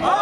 oh!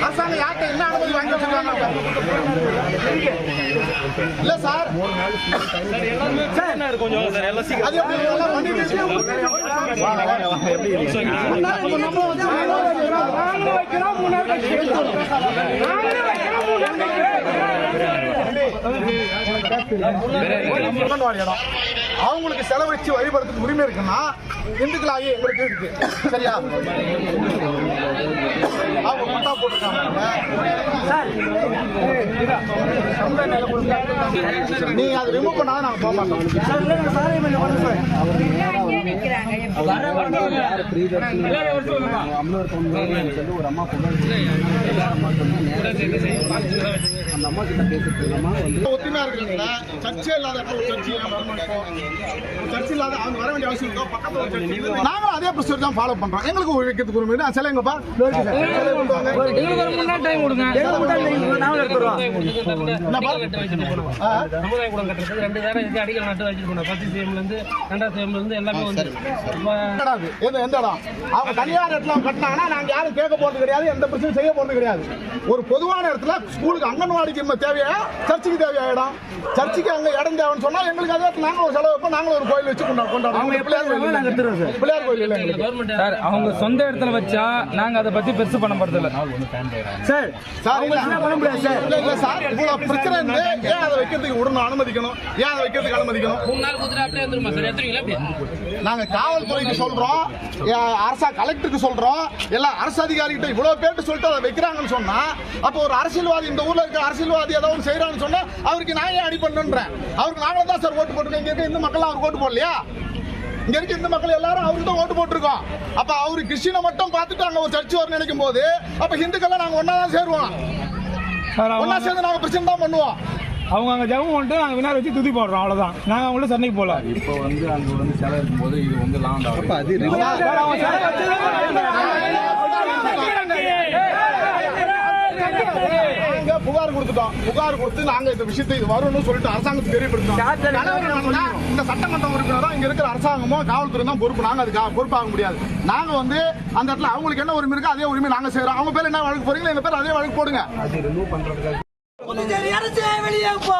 அரசாங்கம் யார்கிட்ட என்ன அனுமதி வாங்கி வச்சிருக்காங்க இல்ல சார் அவங்களுக்கு செலவழிச்சு வழிபடுறதுக்கு உரிமை இருக்குன்னா இந்துக்களாகி எங்களுக்கு இருக்கு. சரியா? அவங்க முட்டா போட்டுருக்காங்க. நீங்க அதை ரிமூவ் பண்ணாத நாங்க போக மாட்டோம் ஒத்துமையா இருக்கிறீங்களா சர்ச்சே இல்லாத சர்ச்சையா வரணும் இப்போ? ஒரு சர்ச்சை இல்லாத அவங்க வர வேண்டிய அவசியம் இருக்கோ? பக்கத்துல. நாங்களும் அதே ப்ரொசீஜர் தான் ஃபாலோ பண்றோம். எங்களுக்கு ஒரு வைக்கிறதுக்கு உரிமை நான் சிலை எங்கப்பா கொண்டு வாங்க. என்னப்பா? ஆ? சமுதாய கூடம் கட்டுறதுக்கு ரெண்டு பேரும் இதுக்கு அடிக்கல் நட்டு வச்சிருக்கணும் பத்து சிஎம்ல இருந்து ரெண்டாவது சிஎம்ல இருந்து எல்லாமே வந்து இப்ப இடம் அது. எந்த எந்த இடம்? அவங்க தனியார் இடத்துல கட்டினாங்கன்னா நாங்க யாரும் கேட்க போறது கிடையாது. எந்த பிரச்சனையும் செய்ய போறது கிடையாது. ஒரு பொதுவான இடத்துல ஸ்கூலுக்கு அங்கன்வாடிக்கு தேவையா சர்ச்சுக்கு தேவையா இடம். சர்ச்சுக்கு அங்க இடம் தேவைன்னு சொன்னா எங்களுக்கு அதே இடத்துல நாங்க ஒரு செலவு நாங்களும் ஒரு கோயில் வச்சு கொண்டாடுவோம் பிள்ளையார் கோயில். பிள்ளையார் கோயில் இல்லை எங்களுக்கு. கவர்மெண்ட் சார் அவங்க சொந்த இடத்துல வச்சா நாங்க அதை பத்தி பெருசு பண்ண போறது இல்ல. சார் சார் இல்ல. இல்ல இல்ல சார். இவ்வளவு பிரச்சனை இருந்து ஏன் அதை வைக்கிறதுக்கு உடனே அனுமதிக்கணும்? ஏன் அதை வைக்கிறதுக்கு அனுமதிக்கணும்? மூணு நாள் குதிரை அப்படியே வந்துருமா சார்? எத்தனை அப்படியே நாங்க காவல்துறைக்கு சொல்றோம் அரசா கலெக்டருக்கு சொல்றோம் எல்லா அரசு அதிகாரிகிட்ட இவ்வளவு பேர்ட்டு சொல்லிட்டு அதை வைக்கிறாங்கன்னு சொன்னா அப்போ ஒரு அரசியல்வாதி இந்த ஊர்ல இருக்க அரசியல்வாதி ஏதோ ஒன்று செய்யறான்னு சொன்னா அவருக்கு நான் ஏன் அடி பண்ணுன்றேன் அவருக்கு நாங்கள தான் சார் ஓட்டு போட்டுருக்கோம் இங்க இருக்க இந்த மக்கள் அவருக்கு ஓட்டு போடலையா? இங்க இருக்க இந்த மக்கள் எல்லாரும் அவருக்கு தான் ஓட்டு போட்டிருக்கோம். அப்ப அவரு கிறிஸ்டினை மட்டும் பார்த்துட்டு அங்க ஒரு சர்ச் வர நினைக்கும் போது அப்ப ஹிந்துக்கெல்லாம் நாங்க ஒன்னா தான் சேருவோம். சார் ஒன்னா சேர்ந்து நாங்க பிரச்சனை தான் பண்ணுவோம். அவங்க அங்க ஜெபம் பண்ணிட்டு நாங்க வினார் வச்சு துதி போடுறோம் அவ்வளவுதான். நாங்க அவங்கள சண்டைக்கு போல இப்போ வந்து அங்க வந்து சிலை இருக்கும்போது இது வந்து லாண்ட் ஆகும் சார் அவங்க சிலை நாங்க புகார் கொடுத்துட்டோம். புகார் கொடுத்து நாங்க இந்த விஷயத்தை இது வரும்னு சொல்லிட்டு அரசாங்கத்துக்கு தெரியப்படுத்தோம் இந்த சட்டமன்ற உறுப்பினரும் இங்க இருக்கிற அரசாங்கமோ காவல்துறை தான் பொறுப்பு. நாங்க அதுக்கு பொறுப்பாக முடியாது. நாங்க வந்து அந்த இடத்துல அவங்களுக்கு என்ன உரிமை இருக்கோ அதே உரிமை நாங்க செய்யறோம் அவங்க பேர் என்ன வழக்கு போறீங்களோ எங்க பேர் அதே வழக்கு போடுங்க. புதுச்சேரி அரசே வெளியே போ!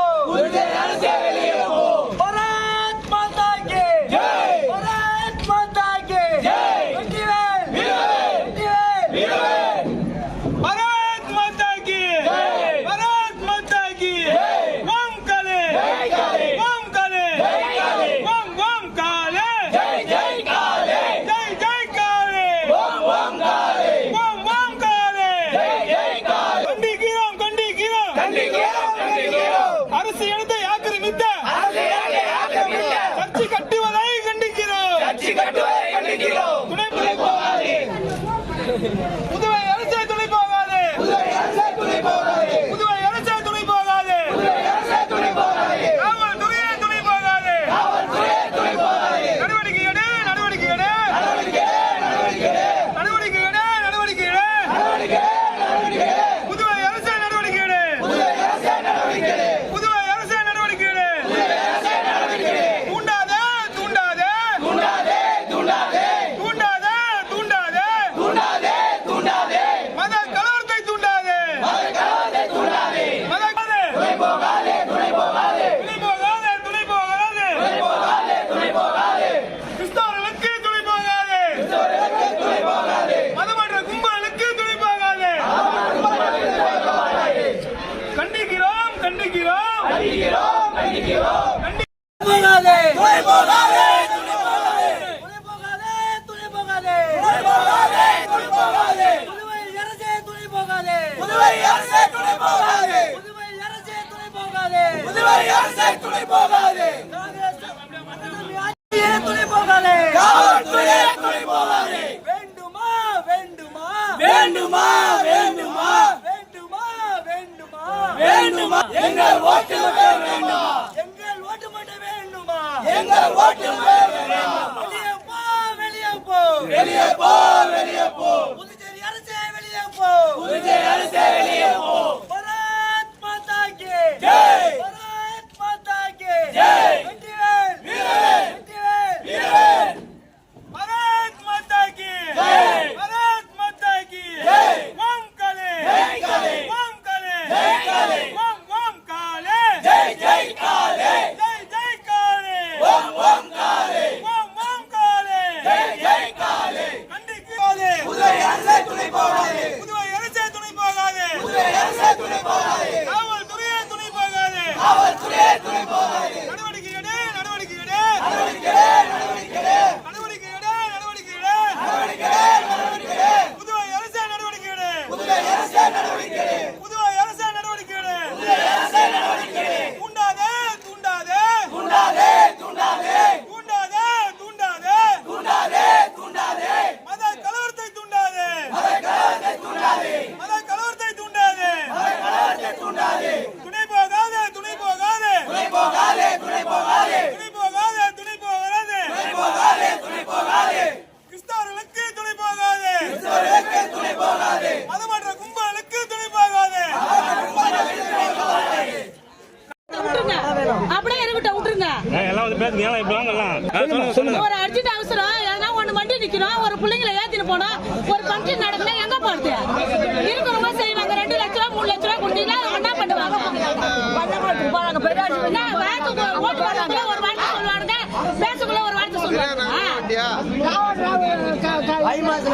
அரசு எடுத்து போகாது புதுவை துணை போகாது துணை போகாது காவல்துறையே துணை போகாது வேண்டுமா வேண்டுமா வேண்டுமா வேண்டுமா வேண்டுமா வேண்டுமா வேண்டுமா எங்கள் ஓட்டு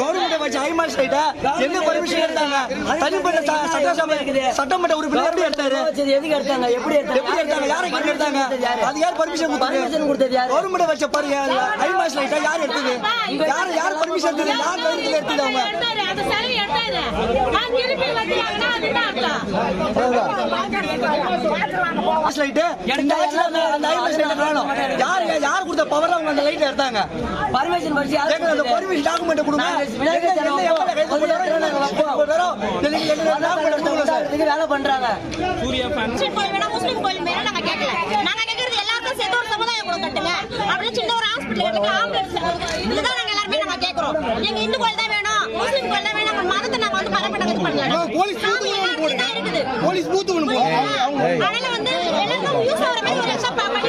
கவர்மெண்ட் வச்ச ஹைமார்க் சைட்டா எங்க பர்மிஷன் எடுத்தாங்க? தனிப்பட்ட சட்டசபை சட்டமன்ற உறுப்பினர் எப்படி எடுத்தாரு? எதுக்கு எடுத்தாங்க? எப்படி எடுத்தாங்க? எப்படி எடுத்தாங்க? யாரை கேட்டு எடுத்தாங்க? அது யார் பர்மிஷன் பர்மிஷன் கொடுத்தது யாரு? கவர்மெண்ட் வச்ச பாரு ஹைமார்க் லைட்டா யார் எடுத்தது? யார் யார் பர்மிஷன் எடுத்தது? யார் கவர்மெண்ட் எடுத்தது. அவங்க என்ன யார் யார் கொடுத்த பவர் அவங்க அந்த லைட் எடுத்தாங்க? பர்மிஷன் பர்மிஷன் டாக்குமெண்ட் கொடுங்க. வேலை பண்றாங்க கோயில் வேணா முஸ்லீம் கோயில் வேணா நாங்க கேட்கல நாங்க கேட்கறது எல்லாருக்கும் சேர்த்து ஒரு சமுதாயம் கூட கட்டுங்க அப்படின்னு சின்ன ஒரு ஹாஸ்பிட்டல் கட்டுங்க ஆம்புலன்ஸ் இதுதான் நாங்க எல்லாருமே நாங்க கேட்கறோம் எங்க இந்து கோயில் தான் வேணும் முஸ்லீம் கோயில் தான் வேணும் மதத்தை நாங்க வந்து பரப்ப இது பண்ணல போலீஸ் இருக்குது போலீஸ் பூத்து போ. அதனால வந்து எல்லாருக்கும் யூஸ் ஆகிற மாதிரி ஒரு பண்ணி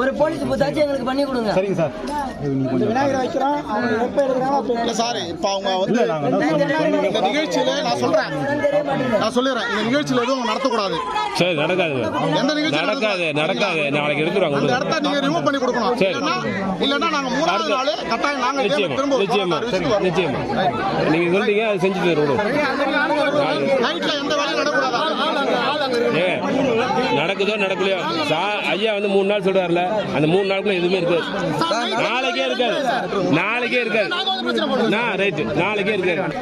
ஒரு போலீஸ் புத்தாச்சு எங்களுக்கு பண்ணி கொடுங்க. சரிங்க சார். இப்போ அவங்க வந்து இந்த நிகழ்ச்சியில நான் சொல்றேன். நான் சொல்லிடுறேன் இந்த நிகழ்ச்சியில எதுவும் நடத்தக்கூடாது. சரி நடக்காது. எந்த நடக்காது நடக்காது. நாளைக்கு எடுத்துறாங்க அந்த இடத்த நீங்க ரிமூவ் பண்ணி கொடுக்கணும். சரி. இல்லனா நாங்க மூணாவது நாள் கட்டாயம் நாங்க திரும்ப சரி நிச்சயமா. நீங்க சொல்றீங்க அது செஞ்சு தருவோம் நடக்குதோ நடக்கலையோ? ஐயா வந்து மூணு நாள் சொல்றாருல அந்த மூணு நாளுக்குள்ள எதுவுமே இருக்காது. நாளைக்கே இருக்காது. நாளைக்கே இருக்காது. நான் ரைட்டு நாளைக்கே இருக்காது.